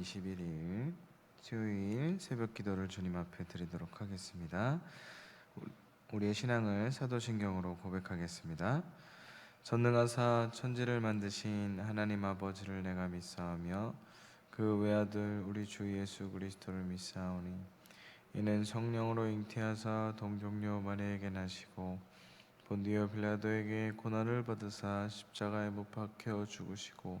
21일 수요일 새벽 기도를 주님 앞에 드리도록 하겠습니다. 우리의 신앙을 사도신경으로 고백하겠습니다. 전능하사 천지를 만드신 하나님 아버지를 내가 믿사오며 그 외아들 우리 주 예수 그리스도를 믿사오니 이는 성령으로 잉태하사 동정녀 마리에게 나시고 본디오 빌라도에게 고난을 받으사 십자가에 못 박혀 죽으시고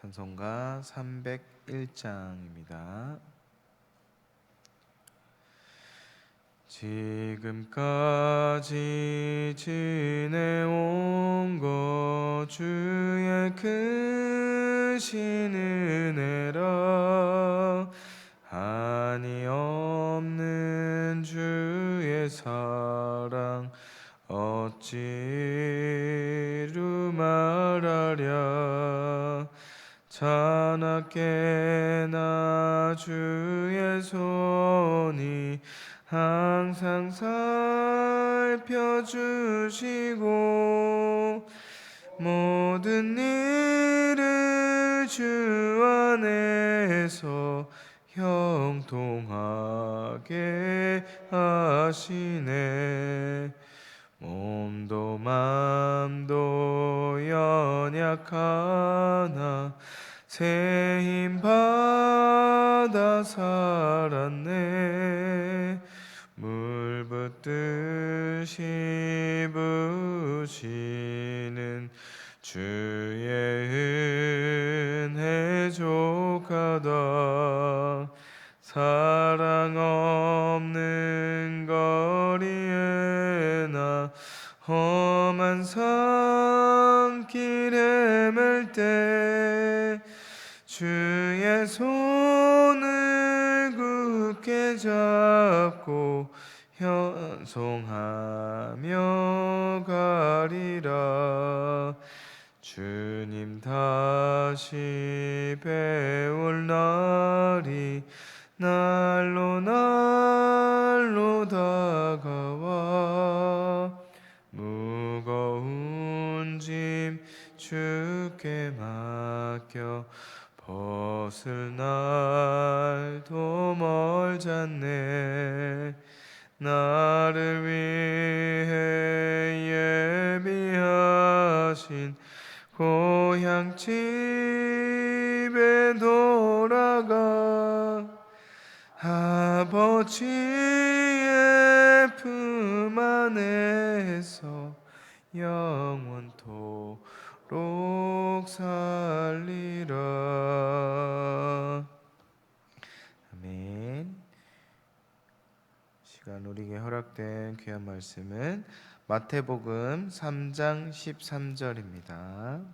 찬송가 301장입니다. 지금까지 지내온 것 주의 크신 은혜라 한이 없는 주의 사랑 어찌 루 말하랴 자나깨나 주의 손이 항상 살펴주시고 모든 일을 주 안에서 형통하게 하시네. 몸도 맘도 연약하나 새힘 받아 살았네. 물 붓듯이 부시는 주의 은혜 족하다. 사랑 없는 거리에 나 험한 산길 헤맬 때 주의 손을 굳게 잡고 현송하며 가리라. 주님 다시 배울 날이 날로 날로 다가와. 무거운 짐 주께 맡겨 벗을 날도 멀잖네. 나를 위해 예비하신 고향 집에 돌아가 아버지의 품 안에서 영원토록 살리라 아멘 시간 우리에게 허락된 귀한 말씀은 마태복음 3장 13절입니다.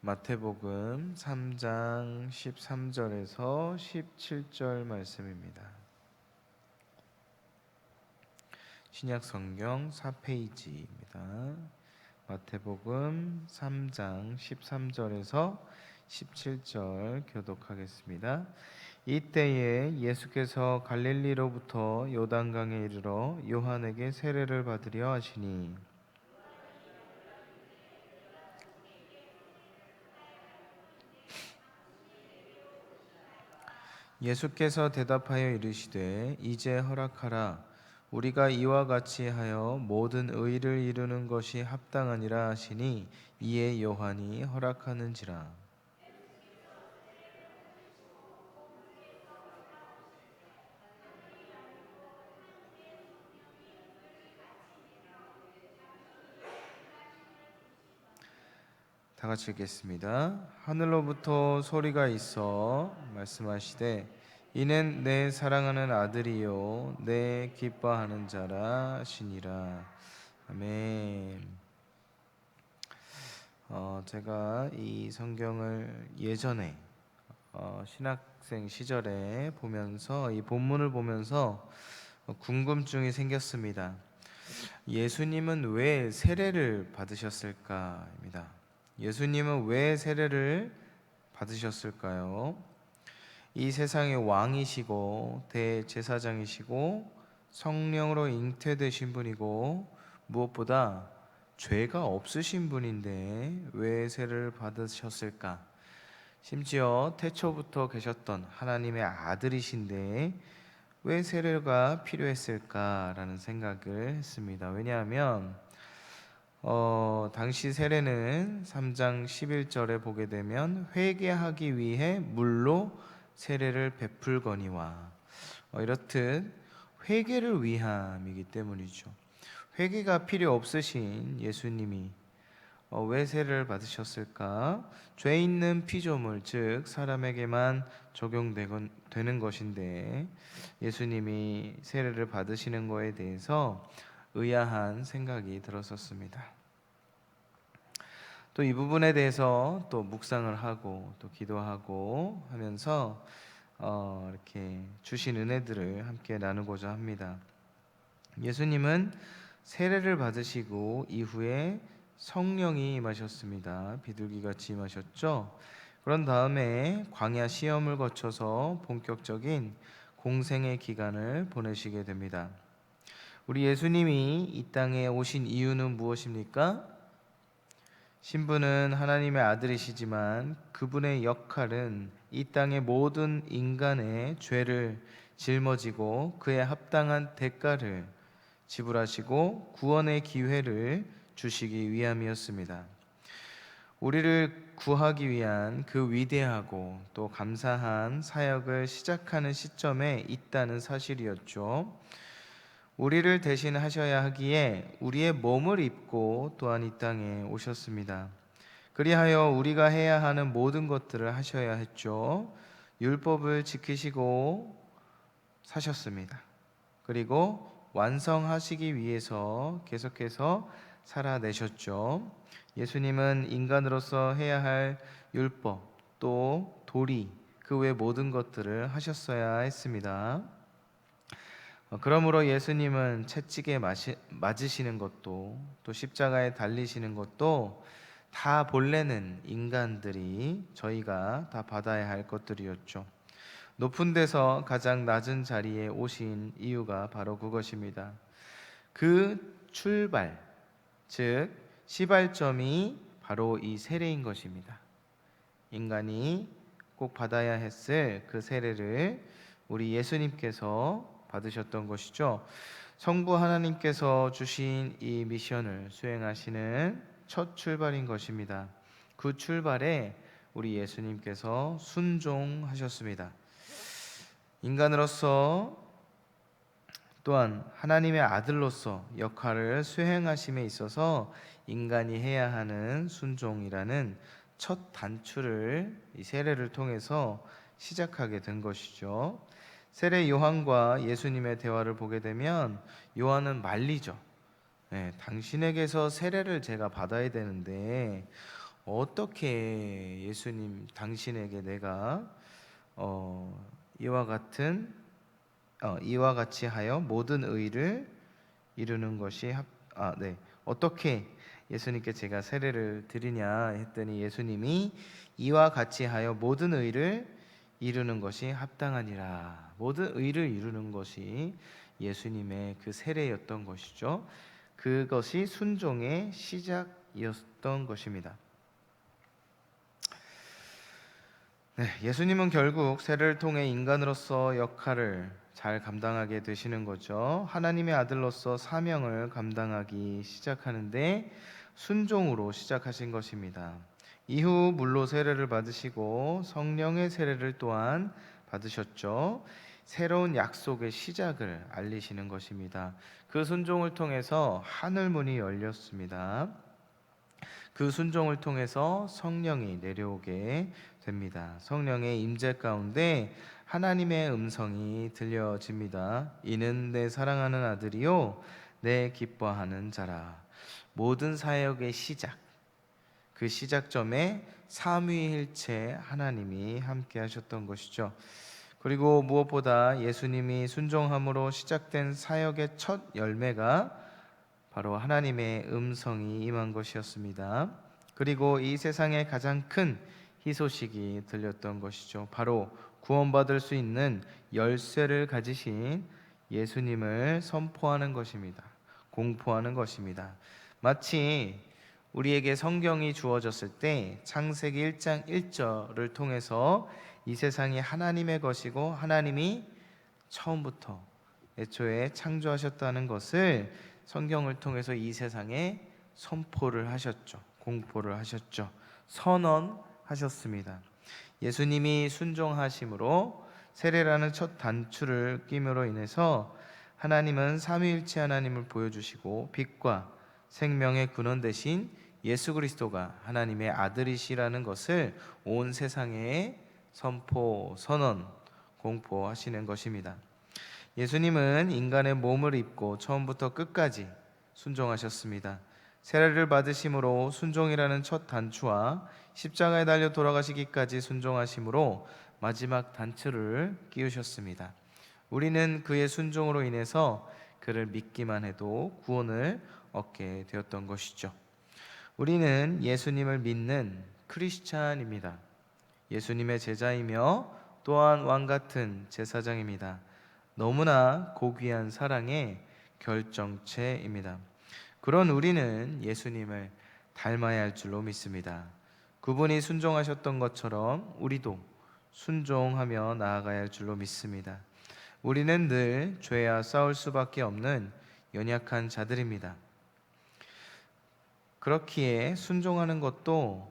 마태복음 3장 13절에서 17절 말씀입니다. 신약 성경 4페이지입니다. 마태복음 3장 13절에서 17절 교독하겠습니다. 이때에 예수께서 갈릴리로부터 요단강에 이르러 요한에게 세례를 받으려 하시니. 예수께서 대답하여 이르시되 이제 허락하라. 우리가 이와 같이 하여 모든 의를 이루는 것이 합당하니라 하시니 이에 요한이 허락하는지라 다 같이 읽겠습니다. 하늘로부터 소리가 있어 말씀하시되 이는 내 사랑하는 아들이요 내 기뻐하는 자라 하시니라. 아멘. 제가 이 성경을 예전에 어, 신학생 시절에 보면서 이 본문을 보면서 궁금증이 생겼습니다. 예수님은 왜 세례를 받으셨을까입니다. 예수님은 왜 세례를 받으셨을까요? 이 세상의 왕이시고 대제사장이시고 성령으로 잉태되신 분이고 무엇보다 죄가 없으신 분인데 왜 세례를 받으셨을까? 심지어 태초부터 계셨던 하나님의 아들이신데 왜 세례가 필요했을까라는 생각을 했습니다. 왜냐하면 어, 당시 세례는 3장 11절에 보게 되면 회개하기 위해 물로 세례를 베풀거니와 어, 이렇듯 회개를 위함이기 때문이죠. 회개가 필요 없으신 예수님이 어, 왜 세례를 받으셨을까? 죄 있는 피조물 즉 사람에게만 적용되는 것인데 예수님이 세례를 받으시는 거에 대해서 의아한 생각이 들었었습니다. 또 이 부분에 대해서 또 묵상을 하고 또 기도하고 하면서 어, 이렇게 주신 은혜들을 함께 나누고자 합니다. 예수님은 세례를 받으시고 이후에 성령이 임하셨습니다. 비둘기같이 임하셨죠. 그런 다음에 광야 시험을 거쳐서 본격적인 공생의 기간을 보내시게 됩니다. 우리 예수님이 이 땅에 오신 이유는 무엇입니까? 신부는 하나님의 아들이시지만 그분의 역할은 이 땅의 모든 인간의 죄를 짊어지고 그에 합당한 대가를 지불하시고 구원의 기회를 주시기 위함이었습니다. 우리를 구하기 위한 그 위대하고 또 감사한 사역을 시작하는 시점에 있다는 사실이었죠. 우리를 대신하셔야 하기에 우리의 몸을 입고 또한 이 땅에 오셨습니다. 그리하여 우리가 해야 하는 모든 것들을 하셔야 했죠. 율법을 지키시고 사셨습니다. 그리고 완성하시기 위해서 계속해서 살아내셨죠. 예수님은 인간으로서 해야 할 율법 또 도리 그 외 모든 것들을 하셨어야 했습니다. 어, 그러므로 예수님은 채찍에 맞으시는 것도 또 십자가에 달리시는 것도 다 본래는 인간들이 저희가 다 받아야 할 것들이었죠. 높은 데서 가장 낮은 자리에 오신 이유가 바로 그것입니다. 그 출발, 즉 시발점이 바로 이 세례인 것입니다. 인간이 꼭 받아야 했을 그 세례를 우리 예수님께서 받으셨던 것이죠. 성부 하나님께서 주신 이 미션을 수행하시는 첫 출발인 것입니다. 그 출발에 우리 예수님께서 순종하셨습니다. 인간으로서 또한 하나님의 아들로서 역할을 수행하심에 있어서 인간이 해야 하는 순종이라는 첫 단추를 이 세례를 통해서 시작하게 된 것이죠. 세례 요한과 예수님의 대화를 보게 되면 요한은 말리죠. 네, 당신에게서 세례를 제가 받아야 되는데 어떻게 예수님 당신에게 내가 어, 이와 같은 어, 이와 같이 하여 모든 의를 이루는 것이 합, 아, 네. 어떻게 예수님께 제가 세례를 드리냐 했더니 예수님이 이와 같이 하여 모든 의를 이루는 것이 합당하니라. 모든 의를 이루는 것이 예수님의 그 세례였던 것이죠. 그것이 순종의 시작이었던 것입니다. 네, 예수님은 결국 세례를 통해 인간으로서 역할을 잘 감당하게 되시는 거죠. 하나님의 아들로서 사명을 감당하기 시작하는데 순종으로 시작하신 것입니다. 이후 물로 세례를 받으시고 성령의 세례를 또한 받으셨죠. 새로운 약속의 시작을 알리시는 것입니다. 그 순종을 통해서 하늘 문이 열렸습니다. 그 순종을 통해서 성령이 내려오게 됩니다. 성령의 임재 가운데 하나님의 음성이 들려집니다. 이는 내 사랑하는 아들이요 내 기뻐하는 자라. 모든 사역의 시작 그 시작점에 삼위일체 하나님이 함께 하셨던 것이죠. 그리고 무엇보다 예수님이 순종함으로 시작된 사역의 첫 열매가 바로 하나님의 음성이 임한 것이었습니다. 그리고 이 세상에 가장 큰 희소식이 들렸던 것이죠. 바로 구원받을 수 있는 열쇠를 가지신 예수님을 선포하는 것입니다. 공포하는 것입니다. 마치 우리에게 성경이 주어졌을 때 창세기 1장 1절을 통해서 이 세상이 하나님의 것이고 하나님이 처음부터 애초에 창조하셨다는 것을 성경을 통해서 이 세상에 선포를 하셨죠. 공포를 하셨죠. 선언하셨습니다. 예수님이 순종하심으로 세례라는 첫 단추를 끼므로 인해서 하나님은 삼위일체 하나님을 보여주시고 빛과 생명의 근원 대신 예수 그리스도가 하나님의 아들이시라는 것을 온 세상에 선포, 선언, 공포하시는 것입니다. 예수님은 인간의 몸을 입고 처음부터 끝까지 순종하셨습니다. 세례를 받으심으로 순종이라는 첫 단추와 십자가에 달려 돌아가시기까지 순종하심으로 마지막 단추를 끼우셨습니다. 우리는 그의 순종으로 인해서 그를 믿기만 해도 구원을 얻게 되었던 것이죠. 우리는 예수님을 믿는 크리스찬입니다. 예수님의 제자이며 또한 왕 같은 제사장입니다. 너무나 고귀한 사랑의 결정체입니다. 그런 우리는 예수님을 닮아야 할 줄로 믿습니다. 그분이 순종하셨던 것처럼 우리도 순종하며 나아가야 할 줄로 믿습니다. 우리는 늘 죄와 싸울 수밖에 없는 연약한 자들입니다. 그렇기에 순종하는 것도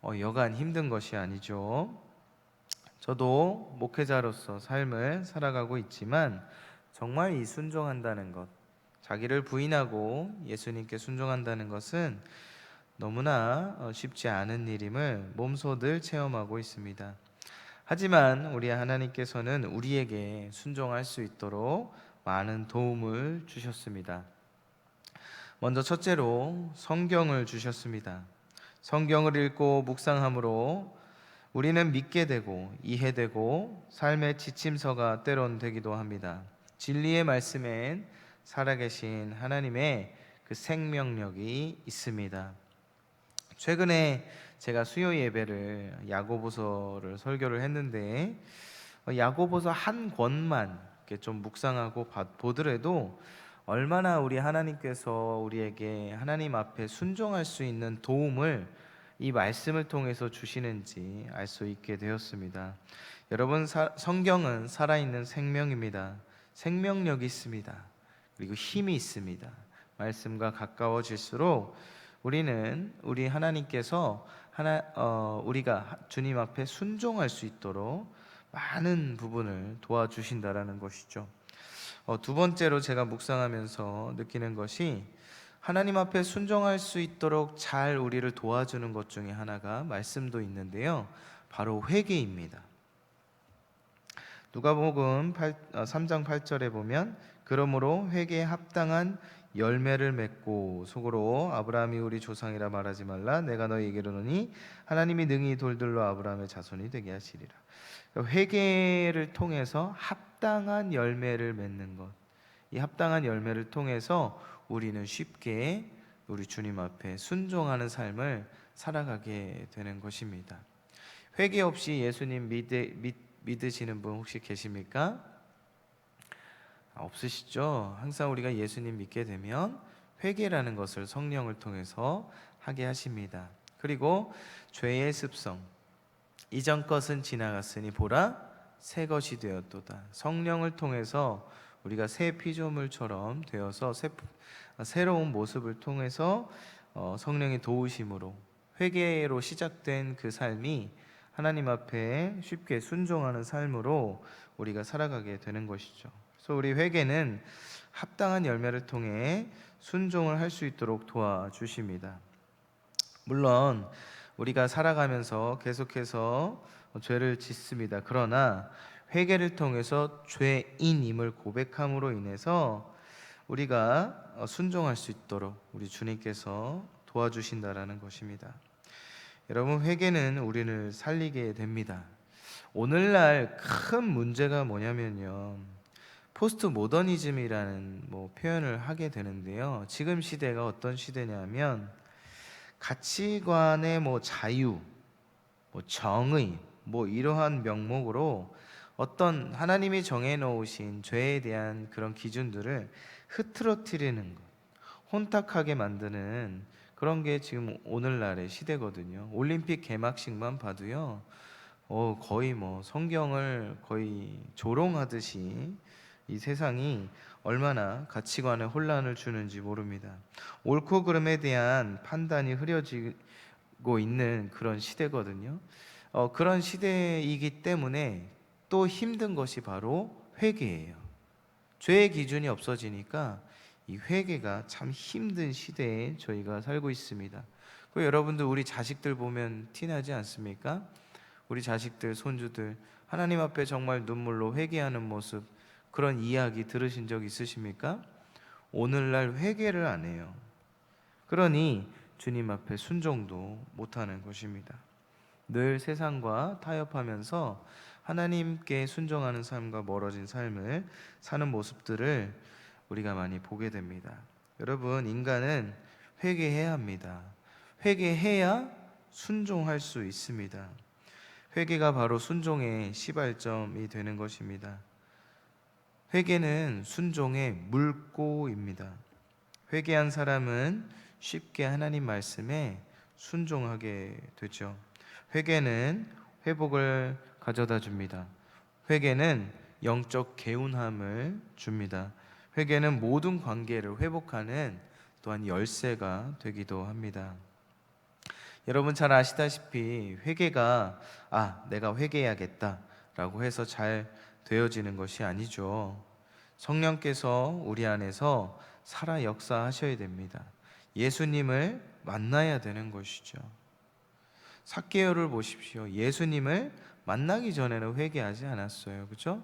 어, 여간 힘든 것이 아니죠. 저도 목회자로서 삶을 살아가고 있지만 정말 이 순종한다는 것, 자기를 부인하고 예수님께 순종한다는 것은 너무나 어, 쉽지 않은 일임을 몸소 늘 체험하고 있습니다. 하지만 우리 하나님께서는 우리에게 순종할 수 있도록 많은 도움을 주셨습니다. 먼저 첫째로 성경을 주셨습니다. 성경을 읽고 묵상함으로 우리는 믿게 되고 이해되고 삶의 지침서가 때론 되기도 합니다. 진리의 말씀엔 살아계신 하나님의 그 생명력이 있습니다. 최근에 제가 수요 예배를 야고보서를 설교를 했는데 어, 야고보서 한 권만 좀 묵상하고 보더라도 얼마나 우리 하나님께서 우리에게 하나님 앞에 순종할 수 있는 도움을 이 말씀을 통해서 주시는지 알 수 있게 되었습니다. 여러분 성경은 살아있는 생명입니다. 생명력이 있습니다. 그리고 힘이 있습니다. 말씀과 가까워질수록 우리는 우리 하나님께서 하나 어, 우리가 주님 앞에 순종할 수 있도록 많은 부분을 도와주신다라는 것이죠. 어, 두 번째로 제가 묵상하면서 느끼는 것이 하나님 앞에 순종할 수 있도록 잘 우리를 도와주는 것 중에 하나가 말씀도 있는데요. 바로 회개입니다. 누가복음 8, 3장 8절에 보면 그러므로 회개에 합당한 열매를 맺고 속으로 아브라함이 우리 조상이라 말하지 말라 내가 너희에게 이르노니 하나님이 능히 돌들로 아브라함의 자손이 되게 하시리라. 회개를 통해서 합당한 열매를 맺는 것. 이 합당한 열매를 통해서 우리는 쉽게 우리 주님 앞에 순종하는 삶을 살아가게 되는 것입니다. 회개 없이 예수님 믿으, 믿, 믿으시는 분 혹시 계십니까? 없으시죠? 항상 우리가 예수님 믿게 되면 회개라는 것을 성령을 통해서 하게 하십니다. 그리고 죄의 습성 이전 것은 지나갔으니 보라 새 것이 되었도다. 성령을 통해서 우리가 새 피조물처럼 되어서 새, 새로운 모습을 통해서 어, 성령의 도우심으로 회개로 시작된 그 삶이 하나님 앞에 쉽게 순종하는 삶으로 우리가 살아가게 되는 것이죠. 그래서 우리 회개는 합당한 열매를 통해 순종을 할 수 있도록 도와주십니다. 물론 우리가 살아가면서 계속해서 죄를 짓습니다. 그러나 회개를 통해서 죄인임을 고백함으로 인해서 우리가 순종할 수 있도록 우리 주님께서 도와주신다라는 것입니다. 여러분 회개는 우리를 살리게 됩니다. 오늘날 큰 문제가 뭐냐면요. 포스트 모더니즘이라는 뭐 표현을 하게 되는데요. 지금 시대가 어떤 시대냐면 가치관의 뭐 자유, 뭐 정의, 뭐 이러한 명목으로 어떤 하나님이 정해 놓으신 죄에 대한 그런 기준들을 흐트러뜨리는 것, 혼탁하게 만드는 그런 게 지금 오늘날의 시대거든요. 올림픽 개막식만 봐도요. 어, 거의 뭐 성경을 거의 조롱하듯이 이 세상이 얼마나 가치관에 혼란을 주는지 모릅니다. 옳고 그름에 대한 판단이 흐려지고 있는 그런 시대거든요. 어, 그런 시대이기 때문에 또 힘든 것이 바로 회개예요. 죄의 기준이 없어지니까 이 회개가 참 힘든 시대에 저희가 살고 있습니다. 그 여러분들 우리 자식들 보면 티나지 않습니까? 우리 자식들, 손주들 하나님 앞에 정말 눈물로 회개하는 모습 그런 이야기 들으신 적 있으십니까? 오늘날 회개를 안 해요. 그러니 주님 앞에 순종도 못하는 것입니다. 늘 세상과 타협하면서 하나님께 순종하는 삶과 멀어진 삶을 사는 모습들을 우리가 많이 보게 됩니다. 여러분, 인간은 회개해야 합니다. 회개해야 순종할 수 있습니다. 회개가 바로 순종의 시발점이 되는 것입니다. 회개는 순종의 물꼬입니다. 회개한 사람은 쉽게 하나님 말씀에 순종하게 되죠. 회개는 회복을 가져다 줍니다. 회개는 영적 개운함을 줍니다. 회개는 모든 관계를 회복하는 또한 열쇠가 되기도 합니다. 여러분 잘 아시다시피 회개가 아, 내가 회개해야겠다라고 해서 잘 되어지는 것이 아니죠. 성령께서 우리 안에서 살아 역사하셔야 됩니다. 예수님을 만나야 되는 것이죠. 사케오를 보십시오. 예수님을 만나기 전에는 회개하지 않았어요. 그죠?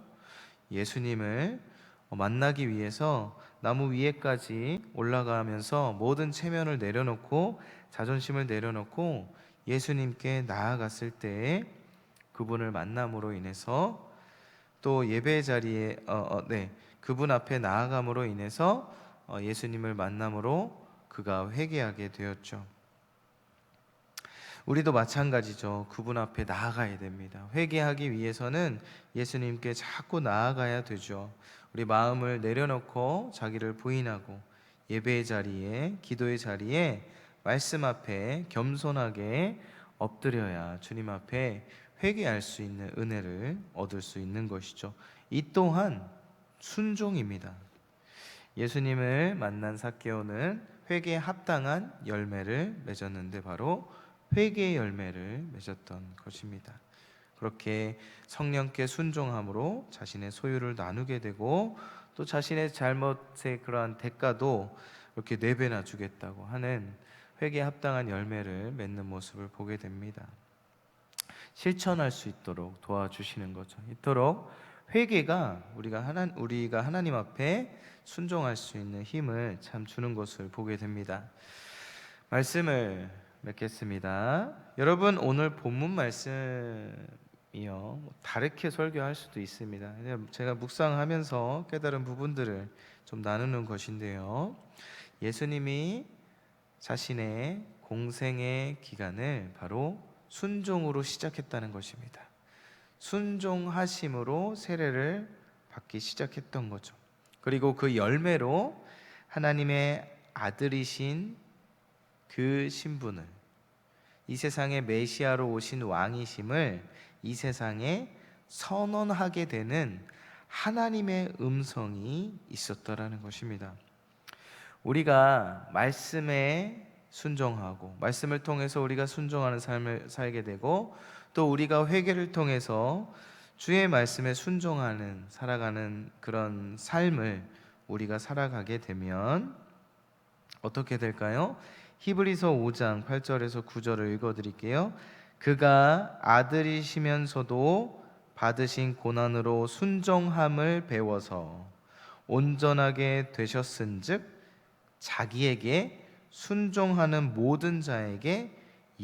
예수님을 만나기 위해서 나무 위에까지 올라가면서 모든 체면을 내려놓고 자존심을 내려놓고 예수님께 나아갔을 때 그분을 만남으로 인해서 또 예배 자리에 어, 어, 네 그분 앞에 나아감으로 인해서 어, 예수님을 만남으로 그가 회개하게 되었죠. 우리도 마찬가지죠. 그분 앞에 나아가야 됩니다. 회개하기 위해서는 예수님께 자꾸 나아가야 되죠. 우리 마음을 내려놓고 자기를 부인하고 예배의 자리에, 기도의 자리에 말씀 앞에 겸손하게 엎드려야 주님 앞에 회개할 수 있는 은혜를 얻을 수 있는 것이죠. 이 또한 순종입니다. 예수님을 만난 사케오는 회개에 합당한 열매를 맺었는데 바로 회개의 열매를 맺었던 것입니다. 그렇게 성령께 순종함으로 자신의 소유를 나누게 되고 또 자신의 잘못의 그러한 대가도 이렇게 내배나 주겠다고 하는 회개에 합당한 열매를 맺는 모습을 보게 됩니다. 실천할 수 있도록 도와주시는 거죠. 이토록 회개가 우리가 하나 우리가 하나님 앞에 순종할 수 있는 힘을 참 주는 것을 보게 됩니다. 말씀을 맺겠습니다. 여러분 오늘 본문 말씀이요 뭐 다르게 설교할 수도 있습니다. 제가 묵상하면서 깨달은 부분들을 좀 나누는 것인데요. 예수님이 자신의 공생의 기간을 바로 순종으로 시작했다는 것입니다. 순종하심으로 세례를 받기 시작했던 거죠. 그리고 그 열매로 하나님의 아들이신 그 신분을 이 세상의 메시아로 오신 왕이심을 이 세상에 선언하게 되는 하나님의 음성이 있었더라는 것입니다. 우리가 말씀에 순종하고 말씀을 통해서 우리가 순종하는 삶을 살게 되고 또 우리가 회개를 통해서 주의 말씀에 순종하는 살아가는 그런 삶을 우리가 살아가게 되면 어떻게 될까요? 히브리서 5장 8절에서 9절을 읽어 드릴게요. 그가 아들이시면서도 받으신 고난으로 순종함을 배워서 온전하게 되셨은즉 자기에게 순종하는 모든 자에게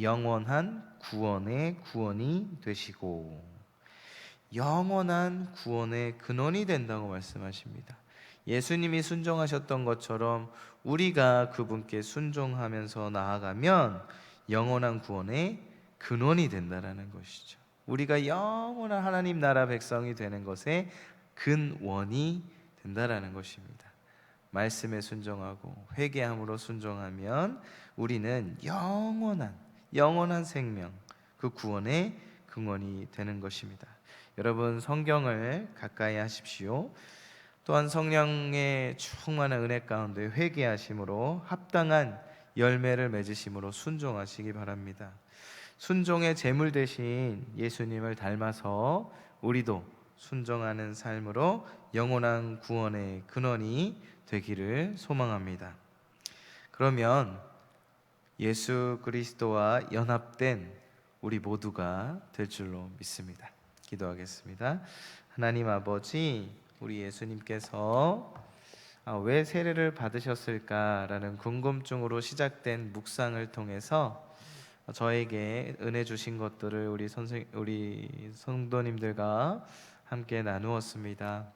영원한 구원의 구원이 되시고 영원한 구원의 근원이 된다고 말씀하십니다. 예수님이 순종하셨던 것처럼 우리가 그분께 순종하면서 나아가면 영원한 구원의 근원이 된다라는 것이죠. 우리가 영원한 하나님 나라 백성이 되는 것의 근원이 된다라는 것입니다. 말씀에 순종하고 회개함으로 순종하면 우리는 영원한 영원한 생명 그 구원의 근원이 되는 것입니다. 여러분 성경을 가까이 하십시오. 또한 성령의 충만한 은혜 가운데 회개하심으로 합당한 열매를 맺으심으로 순종하시기 바랍니다. 순종의 제물 대신 예수님을 닮아서 우리도 순종하는 삶으로 영원한 구원의 근원이 되기를 소망합니다. 그러면 예수 그리스도와 연합된 우리 모두가 될 줄로 믿습니다. 기도하겠습니다. 하나님 아버지, 우리 예수님께서 아, 왜 세례를 받으셨을까라는 궁금증으로 시작된 묵상을 통해서 저에게 은혜 주신 것들을 우리 선생 우리 성도님들과 함께 나누었습니다.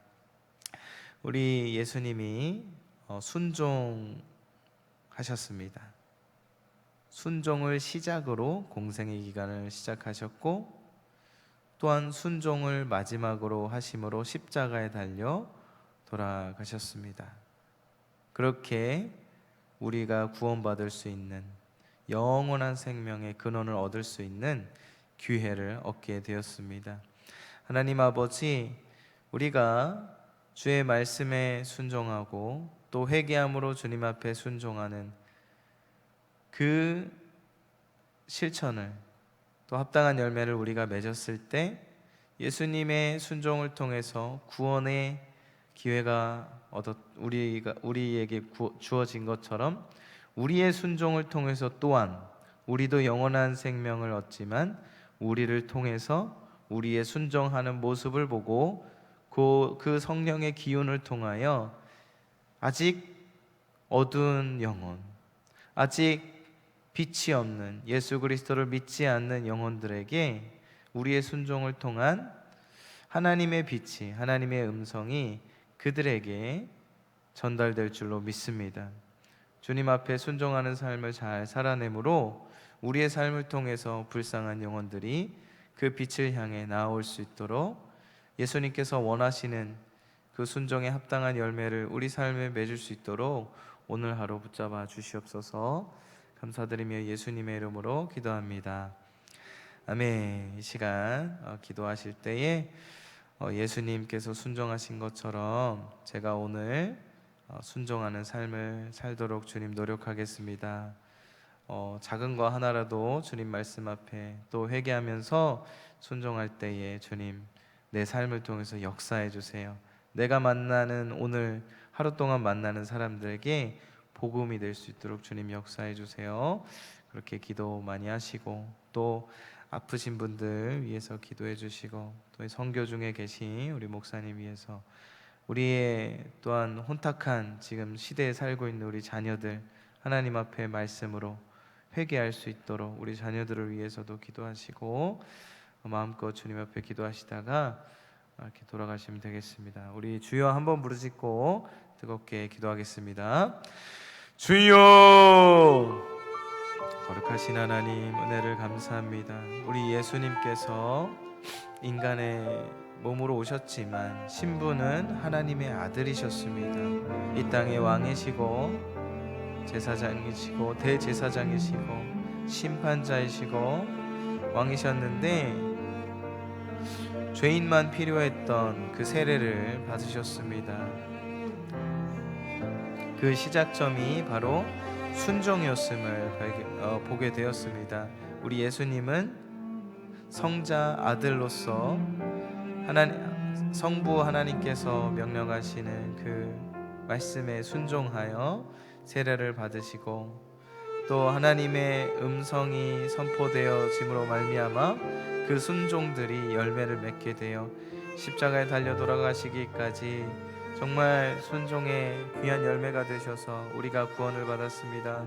우리 예수님이 어, 순종하셨습니다. 순종을 시작으로 공생의 기간을 시작하셨고 또한 순종을 마지막으로 하심으로 십자가에 달려 돌아가셨습니다. 그렇게 우리가 구원받을 수 있는 영원한 생명의 근원을 얻을 수 있는 기회를 얻게 되었습니다. 하나님 아버지, 우리가 주의 말씀에 순종하고 또 회개함으로 주님 앞에 순종하는 그 실천을 또 합당한 열매를 우리가 맺었을 때 예수님의 순종을 통해서 구원의 기회가 얻었 우리가 우리에게 구, 주어진 것처럼 우리의 순종을 통해서 또한 우리도 영원한 생명을 얻지만 우리를 통해서 우리의 순종하는 모습을 보고 그, 그 성령의 기운을 통하여 아직 어두운 영혼, 아직 빛이 없는 예수 그리스도를 믿지 않는 영혼들에게 우리의 순종을 통한 하나님의 빛이 하나님의 음성이 그들에게 전달될 줄로 믿습니다. 주님 앞에 순종하는 삶을 잘 살아내므로 우리의 삶을 통해서 불쌍한 영혼들이 그 빛을 향해 나아올 수 있도록 예수님께서 원하시는 그 순종에 합당한 열매를 우리 삶에 맺을 수 있도록 오늘 하루 붙잡아 주시옵소서. 감사드리며 예수님의 이름으로 기도합니다. 아멘. 이 시간 어, 기도하실 때에 어, 예수님께서 순종하신 것처럼 제가 오늘 어, 순종하는 삶을 살도록 주님 노력하겠습니다. 어, 작은 거 하나라도 주님 말씀 앞에 또 회개하면서 순종할 때에 주님 내 삶을 통해서 역사해 주세요. 내가 만나는 오늘 하루 동안 만나는 사람들에게 복음이 될 수 있도록 주님 역사해 주세요. 그렇게 기도 많이 하시고 또 아프신 분들 위해서 기도해 주시고 또 성교 중에 계신 우리 목사님 위해서 우리의 또한 혼탁한 지금 시대에 살고 있는 우리 자녀들 하나님 앞에 말씀으로 회개할 수 있도록 우리 자녀들을 위해서도 기도하시고 마음껏 주님 앞에 기도하시다가 이렇게 돌아가시면 되겠습니다. 우리 주여 한번 부르짖고 뜨겁게 기도하겠습니다. 주여 거룩하신 하나님 은혜를 감사합니다. 우리 예수님께서 인간의 몸으로 오셨지만 신부는 하나님의 아들이셨습니다. 이 땅의 왕이시고 제사장이시고 대제사장이시고 심판자이시고 왕이셨는데 죄인만 필요했던 그 세례를 받으셨습니다. 그 시작점이 바로 순종이었음을 어, 보게 되었습니다. 우리 예수님은 성자 아들로서 하나님 성부 하나님께서 명령하시는 그 말씀에 순종하여 세례를 받으시고 또 하나님의 음성이 선포되어짐으로 말미암아 그 순종들이 열매를 맺게 되어 십자가에 달려 돌아가시기까지 정말 순종의 귀한 열매가 되셔서 우리가 구원을 받았습니다.